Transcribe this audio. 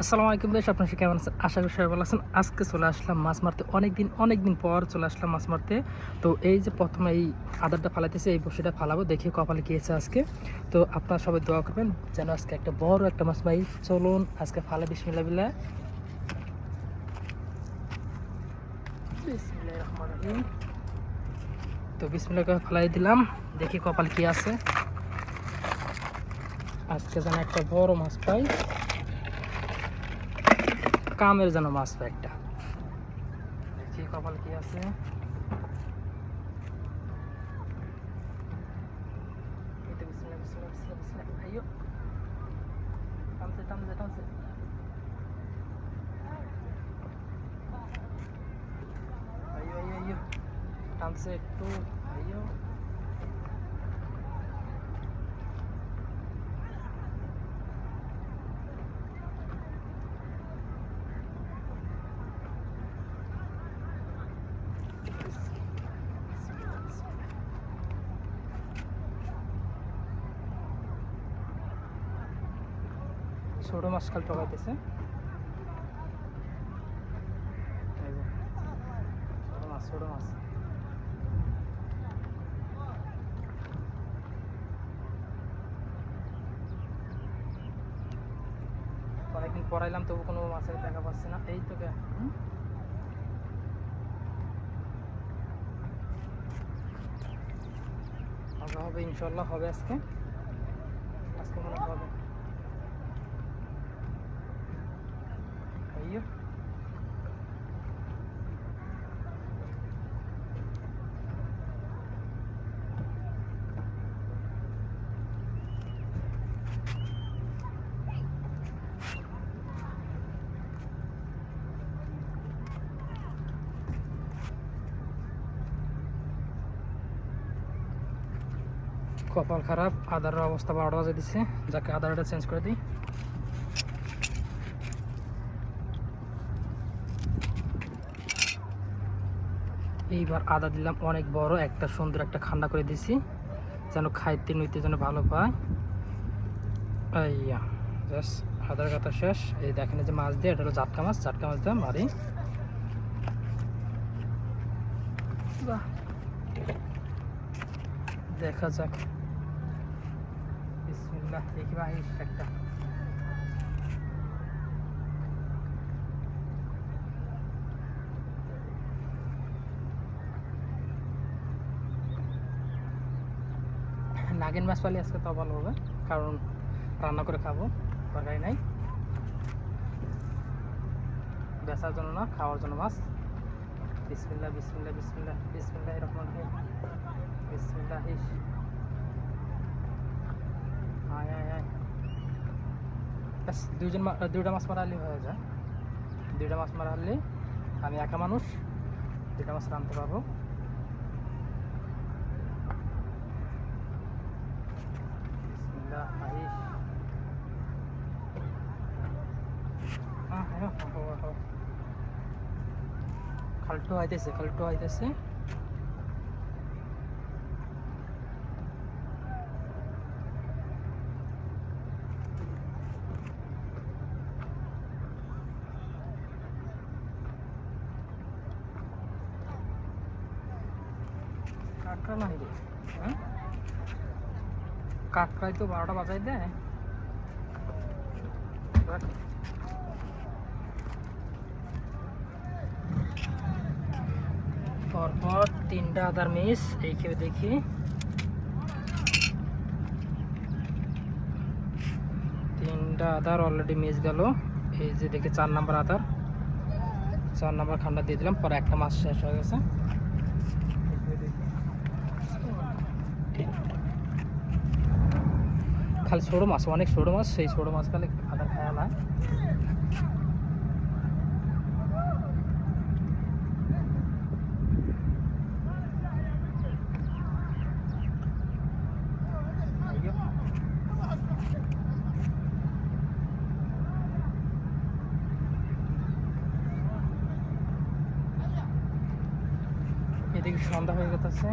আসসালামু আলাইকুম বেশ, আপনার কেমন আছেন? আশা করি সবাই ভালো আছেন। আজকে চলে আসলাম মাছ মারতে। অনেক দিন অনেক দিন পর চলে আসলাম মাছ মারতে। তো এই যে প্রথমে এই আদারটা ফালাইতেছে, এই বসিটা ফালাবো, দেখি কপালে গিয়েছে আজকে। তো আপনারা সবাই দোয়া করবেন যেন আজকে একটা বড় একটা মাছ পাই চলুন, আজকে ফালা বিসমিল্লা বিসমিল্লাহির তো বিসমিল্লা করে ফালাই দিলাম, দেখি কপাল কি আছে। আজকে যেন একটা বড় মাছ পাই। কামের যেন মাছ একটা কপাল কি আছে। টানছে একটু আইয়ো ছোট মাছ খাল যে, মাছ মাছ পড়াইলাম তবু কোনো মাছের দেখা পাচ্ছে না। এই তো হবে ইনশাল্লাহ হবে আজকে মনে হয় হবে আইয়ো কপাল খারাপ আদার অবস্থা বারোটা বাজে দিচ্ছে যাকে আদারটা চেঞ্জ করে দিই। এইবার আদা দিলাম, অনেক বড়, একটা সুন্দর একটা খান্না করে দিছি, যেন খাইতে নইতে যেন ভালো পায়। আইয়া আদার কথা শেষ। এই দেখেন যে মাছ দিয়ে, এটা হলো জাটকা মাছ জাটকা মাছ মারি। বাহ। দেখা যাক। বিসমিল্লাহ, দেখি একটা। নাগিন মাছ পালি আজকে তো ভালো হবে, কারণ রান্না করে খাব তরকারি নাই। বেচার জন্য না, খাওয়ার জন্য মাছ। বিসমিল্লাহ বিসমিল্লাহ বিসমিল্লাহ রহমান রহিম বিসমিল্লাহ। ইস আয় আয় আয়। ব্যাস দুজন দুইটা মাছ মারালে হয়ে যায়। দুইটা মাছ মারালে আমি একা মানুষ, দুইটা মাছ রাঁধতে পারব। খালটো আইতেছে খালটো আইতেছে। কাকড়া নাই রে। হ্যাঁ? কাকড়াই তো বারোটা বাজাই দেয়। পরপর তিনটা আদার মিস এই খেয়ে দেখি। তিনটা আদার অলরেডি মিস গেল। এই যে দেখি চার নাম্বার আদার। চার নাম্বার খান্ডা দিয়ে দিলাম, পরে একটা মাছ শেষ হয়ে গেছে। খালি ছোটো মাছ অনেক ছোটো মাছ সেই ছোটো মাছ খালি আদার খায় না এদিকে সন্ধ্যা হয়ে গেছে